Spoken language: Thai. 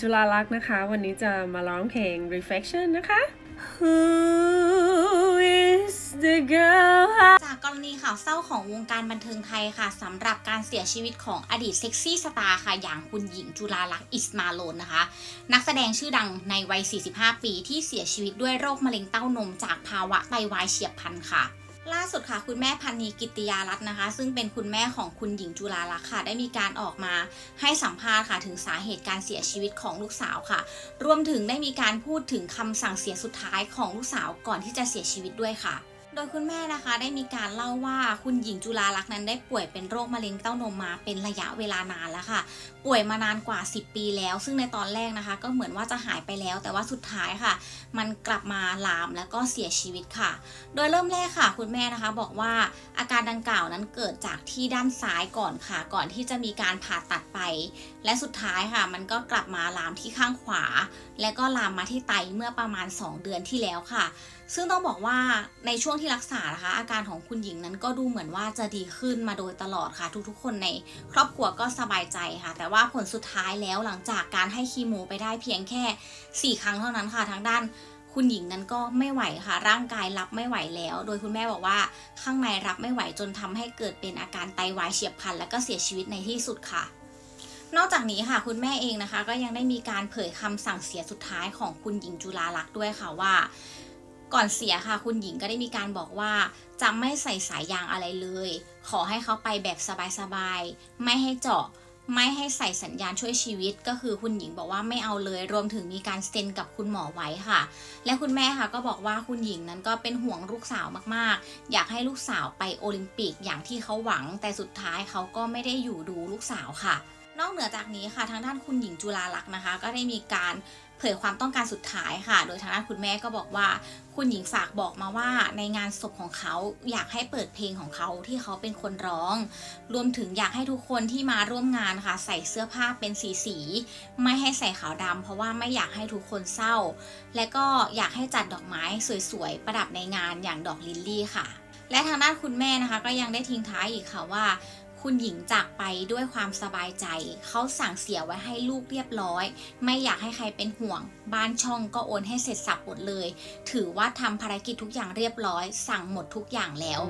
จุฬาลักษณ์นะคะ วันนี้จะมาร้องเพลง reflection นะคะ Who is the girl จากกรณีข่าวเศร้าของวงการบันเทิงไทยค่ะสำหรับการเสียชีวิตของอดีตเซ็กซี่สตาร์ค่ะ อย่างคุณหญิงจุลาลักษณ์อิสมาโลนนะคะ นักแสดงชื่อดังในวัย 45 ปีที่เสียชีวิตด้วยโรคมะเร็งเต้านมจากภาวะไตวายเฉียบพลันค่ะ ล่าสุดค่ะคุณแม่พันนีกิติยารัตน์นะคะ ซึ่งเป็นคุณแม่ของคุณหญิงจุลาลักษณ์ค่ะ ได้มีการออกมาให้สัมภาษณ์ค่ะถึงสาเหตุการเสียชีวิตของลูกสาวค่ะ รวมถึงได้มีการพูดถึงคำสั่งเสียสุดท้ายของลูกสาวก่อนที่จะเสียชีวิตด้วยค่ะ โดยคุณแม่นะคะได้มีการเล่าว่าคุณหญิงจุลาลักษณ์นั้นได้ป่วยเป็นโรคมะเร็งเต้านมมาเป็นระยะเวลานานแล้วค่ะ ป่วยมานานกว่า 10 ปีแล้ว ซึ่งในตอนแรกนะคะ ก็เหมือนว่าจะหายไปแล้ว แต่ว่าสุดท้ายค่ะ มันกลับมาลามแล้วก็เสียชีวิตค่ะ โดยเริ่มแรกค่ะ คุณแม่นะคะบอกว่าอาการดังกล่าวนั้นเกิดจากที่ด้านซ้ายก่อนค่ะ ก่อนที่จะมีการผ่าตัดไป และสุดท้ายค่ะ มันก็กลับมาลามที่ข้างขวา และก็ลามมาที่ไตเมื่อประมาณ 2 เดือนที่แล้วค่ะ ซึ่งต้องบอกว่าในช่วงที่รักษานะคะ อาการของคุณหญิงนั้นก็ดูเหมือนว่าจะดีขึ้นมาโดยตลอดค่ะ ทุกๆ คนในครอบครัวก็สบายใจค่ะ แต่ว่าผลสุดท้ายแล้วหลังจากการให้คีโมไปได้เพียงแค่ 4 ครั้งเท่านั้นค่ะทางด้านคุณหญิงนั้นก็ไม่ไหวค่ะ ร่างกายรับไม่ไหวแล้ว โดยคุณแม่บอกว่าข้างในรับไม่ไหวจนทำให้เกิดเป็นอาการไตวายเฉียบพลัน และก็เสียชีวิตในที่สุดค่ะ นอกจากนี้ค่ะคุณแม่เองนะคะ ก็ยังได้มีการเผยคำสั่งเสียสุดท้ายของคุณหญิงจุลาลักษณ์ด้วยค่ะว่า ก่อนเสียค่ะคุณหญิงก็ได้มีการบอกว่า จะไม่ใส่สายยางอะไรเลย ขอให้เขาไปแบบสบายๆ ไม่ให้เจาะ ไม่ให้ใส่สัญญาณช่วยชีวิต ก็คือคุณหญิงบอกว่าไม่เอาเลย รวมถึงมีการเซ็นกับคุณหมอไว้ค่ะ และคุณแม่ค่ะก็บอกว่าคุณหญิงนั้นก็เป็นห่วงลูกสาวมากๆ อยากให้ลูกสาวไปโอลิมปิกอย่างที่เขาหวัง แต่สุดท้ายเขาก็ไม่ได้อยู่ดูลูกสาวค่ะ นอกเหนือจากนี้ค่ะทางด้านคุณหญิงจุลาลักษณ์นะคะ ก็ได้มีการเผยความต้องการสุดท้ายค่ะ โดยทางด้านคุณแม่ก็บอกว่า คุณหญิงฝากบอกมาว่าในงานศพของเขาอยากให้เปิดเพลงของเขาที่เขาเป็นคนร้อง รวมถึงอยากให้ทุกคนที่มาร่วมงานค่ะ ใส่เสื้อผ้าเป็นสีสี ไม่ให้ใส่ขาวดำเพราะว่าไม่อยากให้ทุกคนเศร้า และก็อยากให้จัดดอกไม้สวยๆ ประดับในงานอย่างดอกลิลลี่ค่ะ และทางด้านคุณแม่นะคะ ก็ยังได้ทิ้งท้ายอีกค่ะว่า คุณหญิงจากไปด้วยความสบายใจ เขาสั่งเสียไว้ให้ลูกเรียบร้อย ไม่อยากให้ใครเป็นห่วง บ้านช่องก็โอนให้เสร็จสับหมดเลย ถือว่าทำภารกิจทุกอย่างเรียบร้อย สั่งหมดทุกอย่างแล้ว